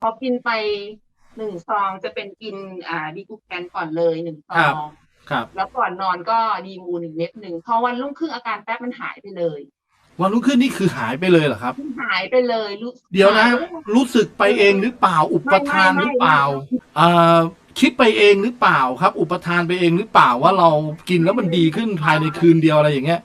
พอกินไปหนึ่งซองจะเป็นกินอ่าดีกูแคนก่อนเลยหนึ่งซครัอบงครับ แล้วก่อนนอนก็ดีมูหนึ่งเม็ดหนึ่งพอวันรุ่งขึ้นอาการแป๊บมันหายไปเลย วันรุ่งขึ้นนี่คือหายไปเลยเหรอครับมันหายไปเลยรู้เดี๋ยวนะหาไปรู้สึกไปเองหรือเปล่า อุปทานหรือเปล่าไม่ไม่เอ่อคิดไปเองหรือเปล่าครับ อุปทานไปเองหรือเปล่าว่าเรากินแล้วมันดีขึ้นภายในคืนเดียวอะไรอย่างเงี้ย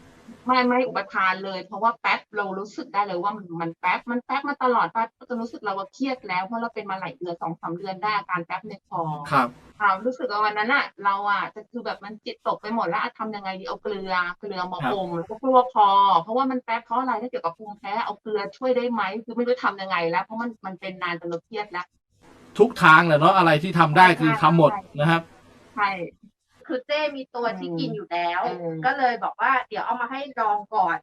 ไม่ไม่อุปทานเลย เพราะว่าแป๊บเรารู้สึกได้เลยว่ามันมันแป๊บมันแป๊บมาตลอดแป๊บจนรู้สึกเราว่าเครียดแล้วเพราะเราเป็นมาหลายเดือนสองสามเดือนได้อาการแป๊บในคอครับอ่ารู้สึกว่าวันนั้นอะเราอะจะคือแบบมันจิตตกไปหมดแล้วอะทำยังไงดีเอาเกลือเกลือมาครับอมแล้วก็กลัวคอเพราะว่ามันแป๊บเพราะอะไรถ้าเกี่ยวกับภูมิแพ้เอาเกลือช่วยได้ไหมคือไม่รู้ทำยังไงแล้วเพราะมันมันเป็นนานจนเราเครียดแล้วทุกทางแหละเนาะอะไรที่ทำได้คือทำหมดนะครับใช่ คือเจ้มีตัวที่กินอยู่แล้วเออก็เลยบอกว่าเดี๋ยวเอามาให้ลองก่อน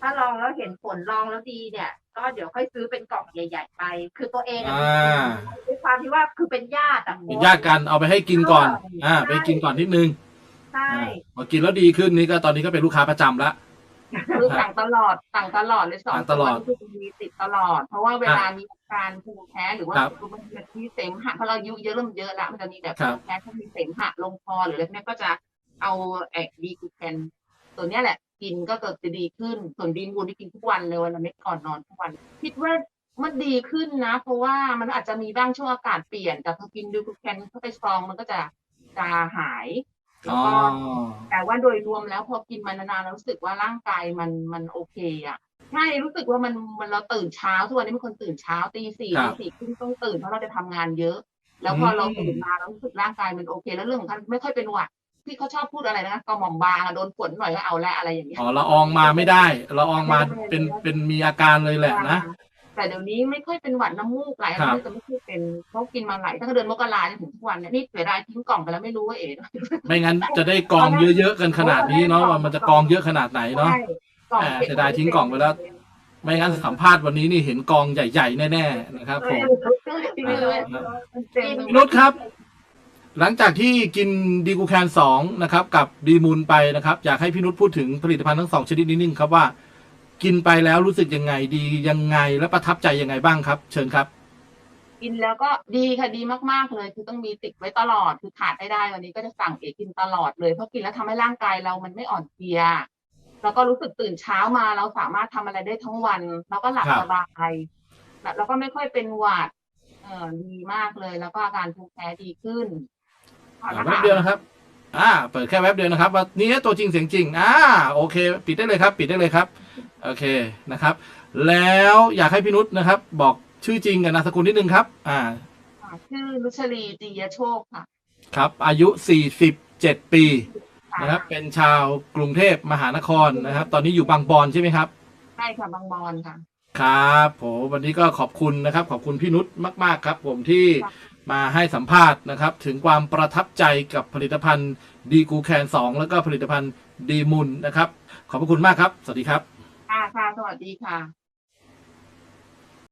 ถ้าลองแล้วเห็นผลลองแล้วดีเนี่ย ก็เดี๋ยวค่อยซื้อเป็นกล่องใหญ่ ๆ ไป คือตัวเองอะอ่าด้วยความที่ว่าคือเป็นญาติอะเป็นญาติกันเอาไปให้กินก่อน อ่า ไปกินก่อนนิดนึงใช่ อ่าพอกินแล้วดีขึ้นนี่ก็ตอนนี้ก็เป็นลูกค้าประจำละ คือสั่งตลอดสั่งตลอดเลยสองสั่งตลอดตัวนี่คือมีติดตลอด เพราะว่าเวลามีอาการภูมิแพ้หรือว่าครับมันมีเสมหะเพราะเราอายุเยอะเริ่มเยอะแล้วมันจะมีแบบครัภูบ มิแพ้ถ้ามีเสมหะลงคอหรืออะไรพวกเนี้ยก็จะเอาแอกดีกูแคนตัวเนี้ยแหละ กินก็จะดีขึ้นส่วนดีมูลที่กินทุกวันเลยวันละเม็ดก่อนนอนทุกวัน คิดว่ามันดีขึ้นนะ เพราะว่ามันอาจจะมีบ้างช่วงอากาศเปลี่ยน แต่พอกินดีกูแคนเข้าไปซองมันก็จะจะหาย แล้วอ๋อก็แต่ว่าโดยรวมแล้วพอกินมานานๆแล้วรู้สึกว่าร่างกายมันมันโอเคอะใช่รู้สึกว่ามันมันเราตื่นเช้าทุกวันนี้เป็นคนตื่นเช้าตีสี่ครัตีบสี่ครึ่งต้องตื่นเพราะเราจะทำงานเยอะ แล้วพออมเราตื่นมาเรารู้สึกร่างกายมันโอเค แล้วเรื่องของการไม่ค่อยเป็นหวัดที่เขาชอบพูดอะไรนะกระหม่อมบางอะโดนฝนหน่อยก็เอาละอะไรอย่างเงี้ยอ๋อละอองมาไม่ได้ละอองมาเป็นเป็นมีอาการเลยแหละนะ แต่เดี๋ยวนี้ไม่ค่อยเป็นหวัดน้ำมูกไหลครัอะไรบจะไม่ค่อยเป็นเขากินมาหลายตั้งแต่เดือนมกราจนถึงทุกวันเนี่ยนี่เสียดายทิ้งกล่องไปแล้วไม่รู้ว่าเอ๋ไม่งั้นจะได้กองเยอะๆกันขนาดนี้เนาะว่ามันจะกองเยอะขนาดไหนเนาะใช่กล่องอ่าก็บเสียดายทิ้งกล่องไปแล้ว ไม่งั้นสัมภาษณ์วันนี้นี่เห็นกองใหญ่ ๆ แน่ๆนะครับผมที่ไม่รู้ว่ามันเต็มพี่นุชครับ หลังจากที่กินดีกูแคนสองนะครับ กับดีมูลไปนะครับ อยากให้พี่นุชพูดถึงผลิตภัณฑ์ทั้งสองชนิดนี้นิดนึงครับว่า กินไปแล้วรู้สึกยังไงดียังไงและประทับใจยังไงบ้างครับ เชิญครับ กินแล้วก็ดีค่ะดีมากๆเลย คือต้องมีติดไว้ตลอดคือขาดไม่ได้วันนี้ก็จะสั่งเอกินตลอดเลยเพราะกินแล้วทำให้ร่างกายเรามันไม่อ่อนเพลียแล้วก็รู้สึกตื่นเช้ามาเราสามารถทำอะไรได้ทั้งวัน แล้วก็หลับครับสบายแบบแล้วก็ไม่ค่อยเป็นหวัดเออดีมากเลย แล้วก็อาการภูมิแพ้ดีขึ้นอ่าแป๊บเดียวนะครับ อ่า เปิดแค่แวบเดียวนะครับว่านี่ตัวจริงเสียงจริง อ่า โอเค ปิดได้เลยครับ ปิดได้เลยครับ โอเคนะครับ แล้วอยากให้พี่นุชนะครับ บอกชื่อจริงกับนามสกุลนิดนึงครับ อ่า ค่ะชื่อนุชลีตียโชคค่ะ ครับ อายุ 47 ปีนะครับ เป็นชาวกรุงเทพมหานครนะครับ ตอนนี้อยู่บางบอนใช่ไหมครับ ใช่ค่ะบางบอนค่ะ ครับผมวันนี้ก็ขอบคุณนะครับ ขอบคุณพี่นุชมาก ๆ ครับ ผมที่ค่ะมาให้สัมภาษณ์นะครับ ถึงความประทับใจกับผลิตภัณฑ์ดีกูแคนสองแล้วก็ผลิตภัณฑ์ดีมุนนะครับ ขอบพระคุณมากครับ สวัสดีครับ ค่ะค่ะสวัสดีค่ะ